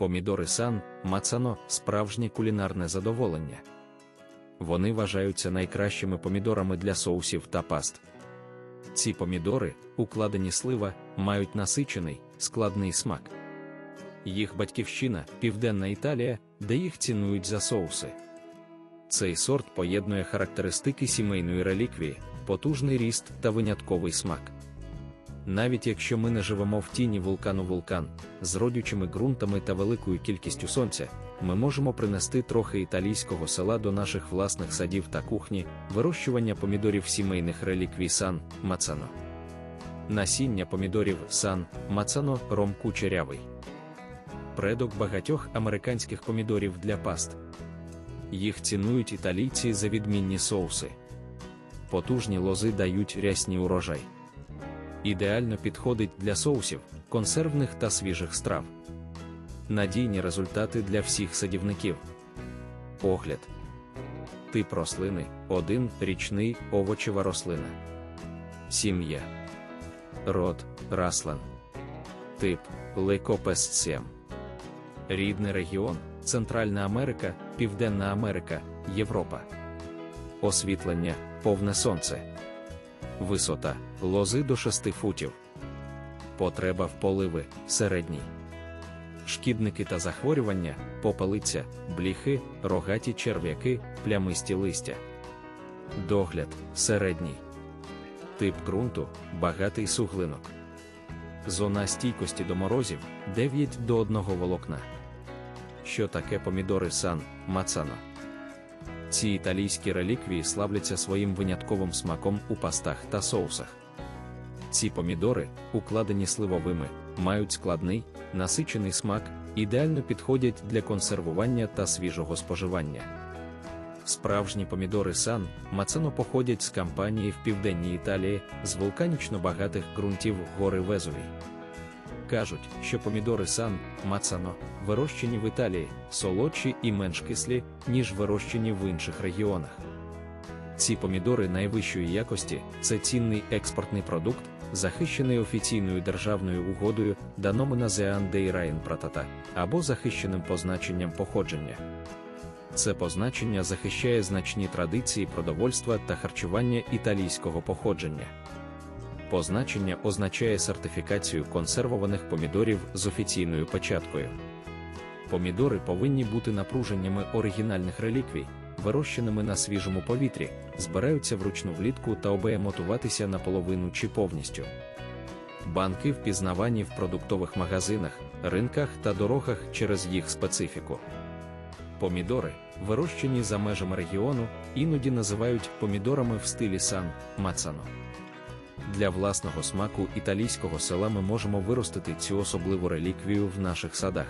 Помідори сан, мацано справжнє кулінарне задоволення. Вони вважаються найкращими помідорами для соусів та паст. Ці помідори, укладені слива, мають насичений, складний смак. Їх батьківщина Південна Італія, де їх цінують за соуси. Цей сорт поєднує характеристики сімейної реліквії, потужний ріст та винятковий смак. Навіть якщо ми не живемо в тіні вулкану вулкан, з родючими ґрунтами та великою кількістю сонця, ми можемо принести трохи італійського села до наших власних садів та кухні, вирощування помідорів сімейних реліквій сан мацано. Насіння помідорів сан мацано ром кучерявий. Предок багатьох американських помідорів для паст. Їх цінують італійці за відмінні соуси. Потужні лози дають рясні урожай. Ідеально підходить для соусів, консервних та свіжих страв. Надійні результати для всіх садівників. Огляд. Тип рослини 1. Річний овочева рослина. Сім'я. Род Раслан. Тип Лейкопесцем. Рідний регіон Центральна Америка, Південна Америка, Європа. Освітлення повне сонце. Висота лози до 6 футів. Потреба в поливи середній. Шкідники та захворювання, попелиця, бліхи, рогаті черв'яки, плямисті листя. Догляд середній. Тип ґрунту багатий суглинок. Зона стійкості до морозів 9 до 1 волокна. Що таке помідори сан мацано? Ці італійські реліквії славляться своїм винятковим смаком у пастах та соусах. Ці помідори, укладені сливовими, мають складний, насичений смак, ідеально підходять для консервування та свіжого споживання. Справжні помідори сан мацано походять з кампанії в південній Італії з вулканічно багатих ґрунтів гори Везувій. Кажуть, що помідори сан мацано вирощені в Італії, солодші і менш кислі, ніж вирощені в інших регіонах. Ці помідори найвищої якості це цінний експортний продукт, захищений офіційною державною угодою Даномена dei Rain Pratata, або захищеним позначенням походження. Це позначення захищає значні традиції продовольства та харчування італійського походження. Позначення означає сертифікацію консервованих помідорів з офіційною печаткою. Помідори повинні бути напруженнями оригінальних реліквій, вирощеними на свіжому повітрі, збираються вручну влітку та обеємотуватися наполовину чи повністю. Банки впізнавані в продуктових магазинах, ринках та дорогах через їх специфіку. Помідори, вирощені за межами регіону, іноді називають помідорами в стилі сан мацано. Для власного смаку італійського села ми можемо виростити цю особливу реліквію в наших садах.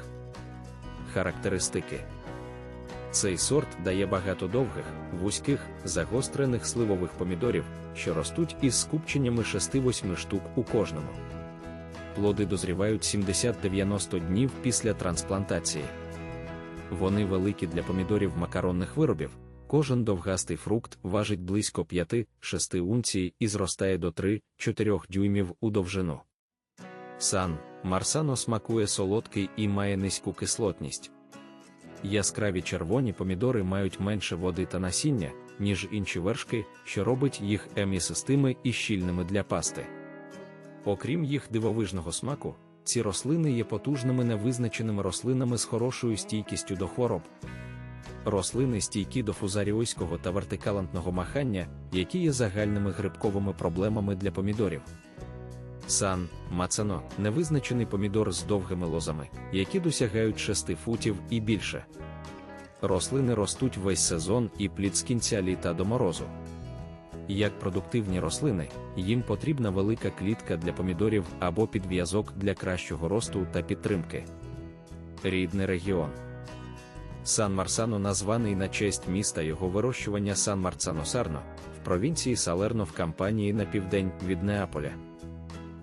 Характеристики цей сорт дає багато довгих, вузьких, загострених сливових помідорів, що ростуть із скупченнями 6-8 штук у кожному. Плоди дозрівають 70-90 днів після трансплантації. Вони великі для помідорів макаронних виробів. Кожен довгастий фрукт важить близько 5-6 унцій і зростає до 3-4 дюймів у довжину. Сан Марсано смакує солодкий і має низьку кислотність. Яскраві червоні помідори мають менше води та насіння, ніж інші вершки, що робить їх емісистими і щільними для пасти. Окрім їх дивовижного смаку, ці рослини є потужними невизначеними рослинами з хорошою стійкістю до хвороб. Рослини стійкі до фузаріойського та вертикалантного махання, які є загальними грибковими проблемами для помідорів. Сан, мацано, невизначений помідор з довгими лозами, які досягають 6 футів і більше. Рослини ростуть весь сезон і плід з кінця літа до морозу. Як продуктивні рослини, їм потрібна велика клітка для помідорів або підв'язок для кращого росту та підтримки. Рідний регіон. Сан Марсано названий на честь міста його вирощування Сан Марцано Сарно в провінції Салерно в кампанії на південь від Неаполя.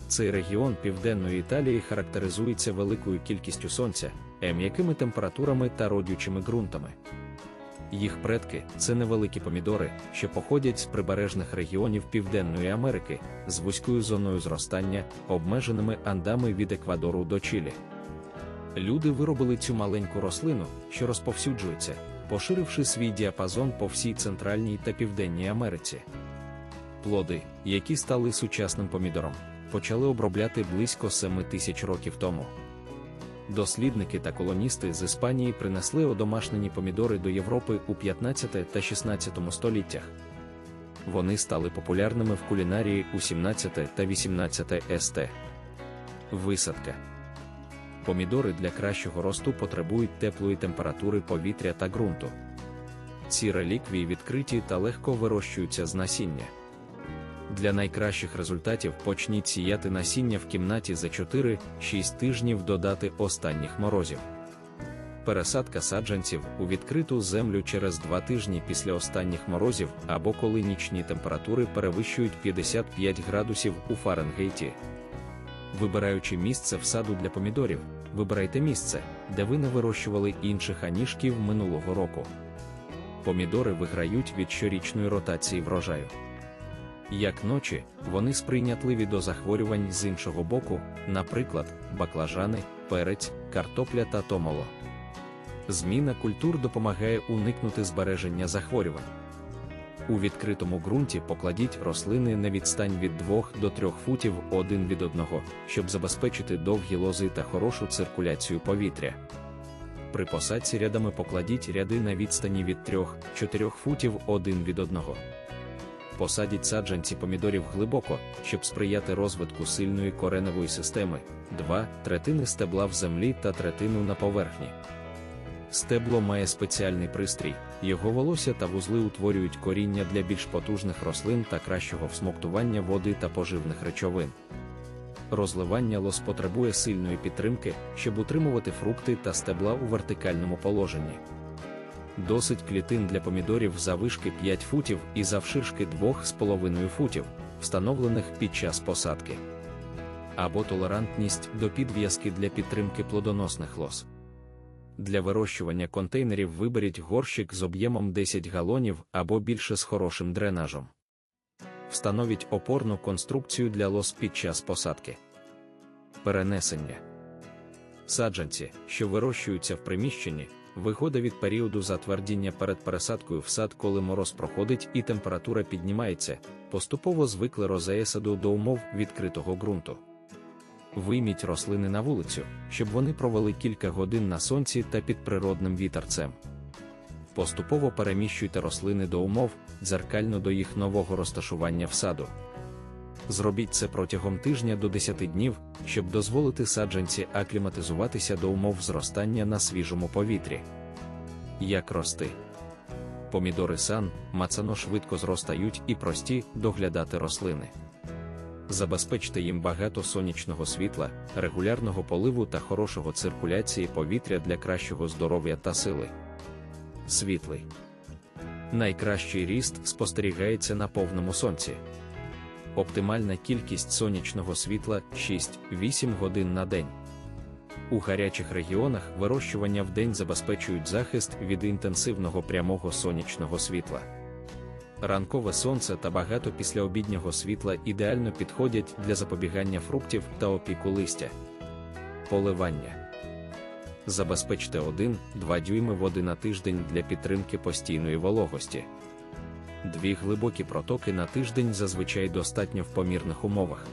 Цей регіон південної Італії характеризується великою кількістю сонця, м'якими температурами та родючими ґрунтами. Їх предки це невеликі помідори, що походять з прибережних регіонів Південної Америки, з вузькою зоною зростання, обмеженими андами від Еквадору до Чилі. Люди виробили цю маленьку рослину, що розповсюджується, поширивши свій діапазон по всій Центральній та Південній Америці. Плоди, які стали сучасним помідором, почали обробляти близько 7 тисяч років тому. Дослідники та колоністи з Іспанії принесли одомашнені помідори до Європи у 15 та 16 століттях. Вони стали популярними в кулінарії у 17 та 18 ст. Висадка. Помідори для кращого росту потребують теплої температури повітря та ґрунту. Ці реліквії відкриті та легко вирощуються з насіння. Для найкращих результатів почніть сіяти насіння в кімнаті за 4-6 тижнів додати останніх морозів. Пересадка саджанців у відкриту землю через 2 тижні після останніх морозів або коли нічні температури перевищують 55 градусів у Фаренгейті. Вибираючи місце в саду для помідорів, вибирайте місце, де ви не вирощували інших аніжків минулого року. Помідори виграють від щорічної ротації врожаю. Як ночі, вони сприйнятливі до захворювань з іншого боку, наприклад, баклажани, перець, картопля та томоло. Зміна культур допомагає уникнути збереження захворювань. У відкритому ґрунті покладіть рослини на відстань від 2 до 3 футів один від одного, щоб забезпечити довгі лози та хорошу циркуляцію повітря. При посадці рядами покладіть ряди на відстані від 3-4 футів один від одного. Посадіть саджанці помідорів глибоко, щоб сприяти розвитку сильної кореневої системи, 2 третини стебла в землі та третину на поверхні. Стебло має спеціальний пристрій, його волосся та вузли утворюють коріння для більш потужних рослин та кращого всмоктування води та поживних речовин. Розливання лос потребує сильної підтримки, щоб утримувати фрукти та стебла у вертикальному положенні. Досить клітин для помідорів завишки 5 футів і завширшки 2,5 футів, встановлених під час посадки. Або толерантність до підв'язки для підтримки плодоносних лос. Для вирощування контейнерів виберіть горщик з об'ємом 10 галонів або більше з хорошим дренажем. Встановіть опорну конструкцію для лос під час посадки. Перенесення. Саджанці, що вирощуються в приміщенні, виходить від періоду затвердіння перед пересадкою в сад, коли мороз проходить і температура піднімається, поступово звикли розеясаду до умов відкритого ґрунту. Вийміть рослини на вулицю, щоб вони провели кілька годин на сонці та під природним вітерцем. Поступово переміщуйте рослини до умов, дзеркально до їх нового розташування в саду. Зробіть це протягом тижня до 10 днів, щоб дозволити саджанці акліматизуватися до умов зростання на свіжому повітрі. Як рости? Помідори сан, мацано швидко зростають і прості доглядати рослини. Забезпечте їм багато сонячного світла, регулярного поливу та хорошого циркуляції повітря для кращого здоров'я та сили. Світлий. Найкращий ріст спостерігається на повному сонці. Оптимальна кількість сонячного світла 6-8 годин на день. У гарячих регіонах вирощування в день забезпечують захист від інтенсивного прямого сонячного світла. Ранкове сонце та багато післяобіднього світла ідеально підходять для запобігання фруктів та опіку листя. Поливання. Забезпечте 1-2 дюйми води на тиждень для підтримки постійної вологості. Дві глибокі протоки на тиждень зазвичай достатньо в помірних умовах.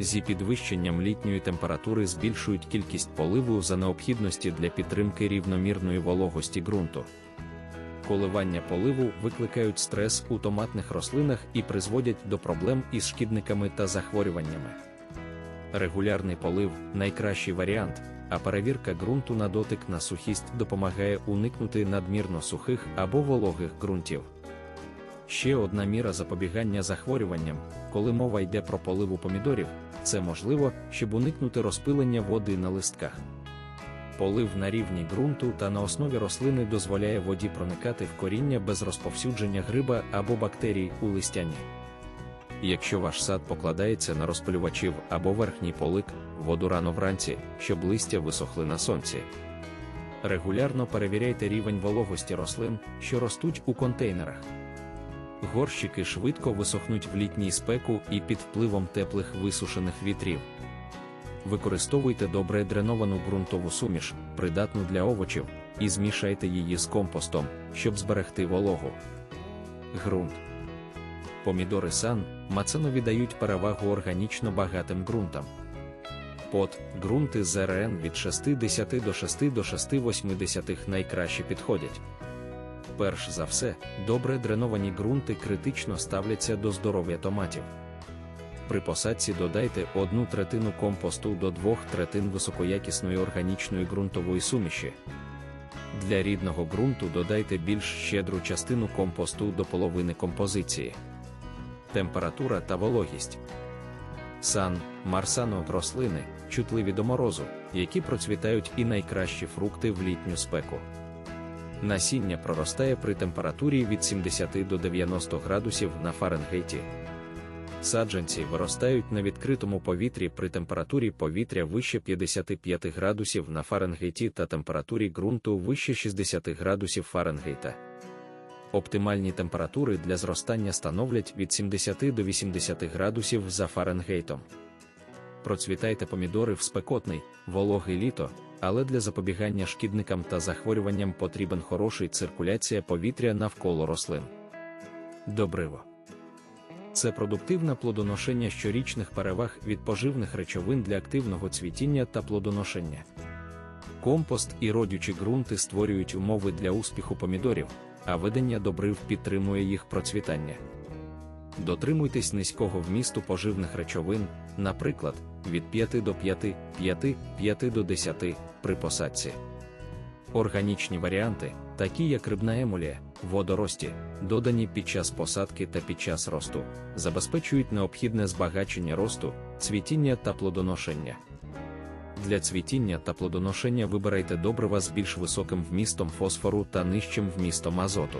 Зі підвищенням літньої температури збільшують кількість поливу за необхідності для підтримки рівномірної вологості ґрунту. Коливання поливу викликають стрес у томатних рослинах і призводять до проблем із шкідниками та захворюваннями. Регулярний полив найкращий варіант, а перевірка ґрунту на дотик на сухість допомагає уникнути надмірно сухих або вологих ґрунтів. Ще одна міра запобігання захворюванням, коли мова йде про поливу помідорів, це можливо, щоб уникнути розпилення води на листках. Полив на рівні ґрунту та на основі рослини дозволяє воді проникати в коріння без розповсюдження гриба або бактерій у листяні. Якщо ваш сад покладається на розпилювачів або верхній полик, воду рано вранці, щоб листя висохли на сонці. Регулярно перевіряйте рівень вологості рослин, що ростуть у контейнерах. Горщики швидко висохнуть в літній спеку і під впливом теплих висушених вітрів. Використовуйте добре дреновану ґрунтову суміш, придатну для овочів, і змішайте її з компостом, щоб зберегти вологу. Ґрунт. Помідори сан мацено віддають перевагу органічно багатим ґрунтам. Под ґрунти з РН від 60 до 6 до 6,8 найкраще підходять. Перш за все, добре дреновані ґрунти критично ставляться до здоров'я томатів. При посадці додайте одну третину компосту до двох третин високоякісної органічної ґрунтової суміші. Для рідного ґрунту додайте більш щедру частину компосту до половини композиції. Температура та вологість. Сан, марсано рослини, чутливі до морозу, які процвітають і найкращі фрукти в літню спеку. Насіння проростає при температурі від 70 до 90 градусів на Фаренгейті. Саджанці виростають на відкритому повітрі при температурі повітря вище 55 градусів на Фаренгейті та температурі ґрунту вище 60 градусів Фаренгейта. Оптимальні температури для зростання становлять від 70 до 80 градусів за Фаренгейтом. Процвітайте помідори в спекотний, вологий літо, але для запобігання шкідникам та захворюванням потрібен хороший циркуляція повітря навколо рослин. Добриво. Це продуктивне плодоношення щорічних переваг від поживних речовин для активного цвітіння та плодоношення. Компост і родючі ґрунти створюють умови для успіху помідорів, а ведення добрив підтримує їх процвітання. Дотримуйтесь низького вмісту поживних речовин, наприклад, від 5 до 5, 5, 5 до 10 при посадці. Органічні варіанти, такі як рибна емулія, водорості, додані під час посадки та під час росту, забезпечують необхідне збагачення росту, цвітіння та плодоношення. Для цвітіння та плодоношення вибирайте добрива з більш високим вмістом фосфору та нижчим вмістом азоту.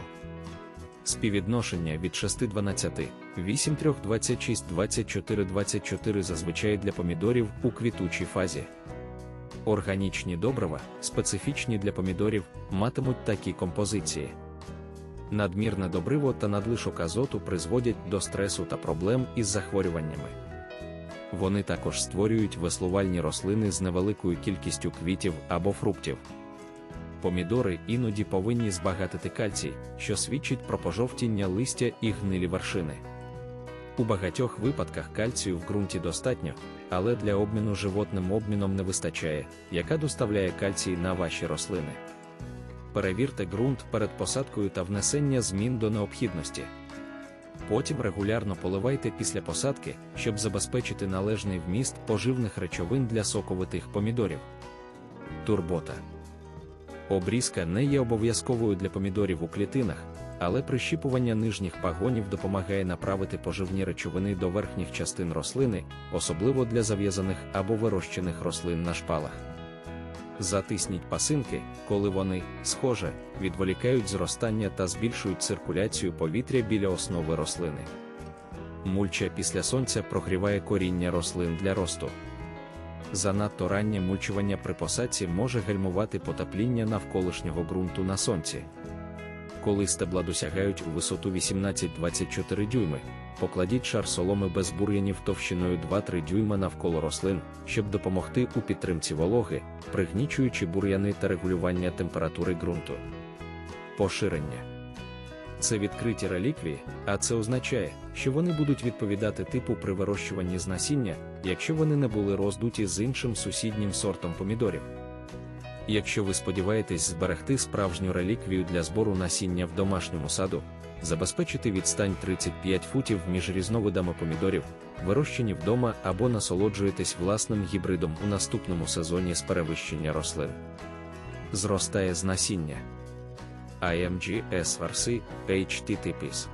Співвідношення від 6-12, 8-3, 26, 24, 24 зазвичай для помідорів у квітучій фазі. Органічні добрива, специфічні для помідорів, матимуть такі композиції. Надмірне добриво та надлишок азоту призводять до стресу та проблем із захворюваннями. Вони також створюють веслувальні рослини з невеликою кількістю квітів або фруктів. Помідори іноді повинні збагатити кальцій, що свідчить про пожовтіння листя і гнилі вершини. У багатьох випадках кальцію в ґрунті достатньо, але для обміну животним обміном не вистачає, яка доставляє кальцій на ваші рослини. Перевірте ґрунт перед посадкою та внесення змін до необхідності. Потім регулярно поливайте після посадки, щоб забезпечити належний вміст поживних речовин для соковитих помідорів. Турбота. Обрізка не є обов'язковою для помідорів у клітинах, але прищіпування нижніх пагонів допомагає направити поживні речовини до верхніх частин рослини, особливо для зав'язаних або вирощених рослин на шпалах. Затисніть пасинки, коли вони, схоже, відволікають зростання та збільшують циркуляцію повітря біля основи рослини. Мульча після сонця прогріває коріння рослин для росту. Занадто раннє мульчування при посадці може гальмувати потепління навколишнього ґрунту на сонці. Коли стебла досягають у висоту 18-24 дюйми, покладіть шар соломи без бур'янів товщиною 2-3 дюйма навколо рослин, щоб допомогти у підтримці вологи, пригнічуючи бур'яни та регулювання температури ґрунту. Поширення це відкриті реліквії, а це означає, що вони будуть відповідати типу при вирощуванні з насіння, якщо вони не були роздуті з іншим сусіднім сортом помідорів. Якщо ви сподіваєтесь зберегти справжню реліквію для збору насіння в домашньому саду, забезпечити відстань 35 футів між різновидами помідорів, вирощені вдома або насолоджуєтесь власним гібридом у наступному сезоні з перевищення рослин. Зростає з насіння. IMG SRC HTTPS